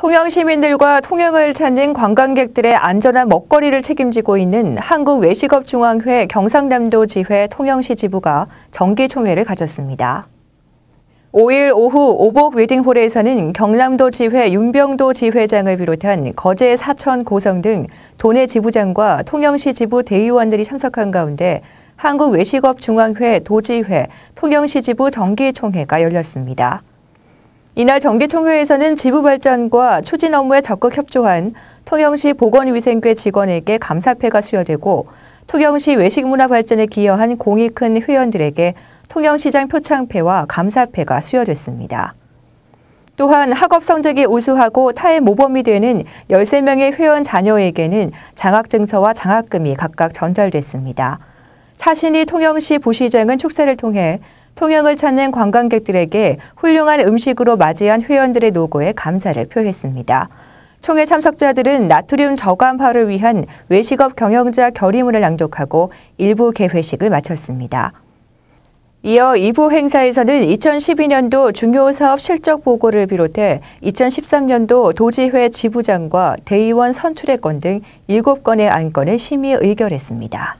통영 시민들과 통영을 찾는 관광객들의 안전한 먹거리를 책임지고 있는 한국외식업중앙회 경상남도 지회 통영시 지부가 정기총회를 가졌습니다. 5일 오후 오복 웨딩홀에서는 경남도 지회 윤병도 지회장을 비롯한 거제 사천 고성 등 도내 지부장과 통영시 지부 대의원들이 참석한 가운데 한국외식업중앙회 도지회 통영시 지부 정기총회가 열렸습니다. 이날 정기총회에서는 지부 발전과 추진 업무에 적극 협조한 통영시 보건위생계 직원에게 감사패가 수여되고 통영시 외식문화 발전에 기여한 공이 큰 회원들에게 통영시장 표창패와 감사패가 수여됐습니다. 또한 학업 성적이 우수하고 타의 모범이 되는 13명의 회원 자녀에게는 장학증서와 장학금이 각각 전달됐습니다. 차신이 통영시 부시장은 축사를 통해 통영을 찾는 관광객들에게 훌륭한 음식으로 맞이한 회원들의 노고에 감사를 표했습니다. 총회 참석자들은 나트륨 저감화를 위한 외식업 경영자 결의문을 낭독하고 일부 개회식을 마쳤습니다. 이어 2부 행사에서는 2012년도 중요 사업 실적 보고를 비롯해 2013년도 도지회 지부장과 대의원 선출의 건등 7건의 안건을 심의 의결했습니다.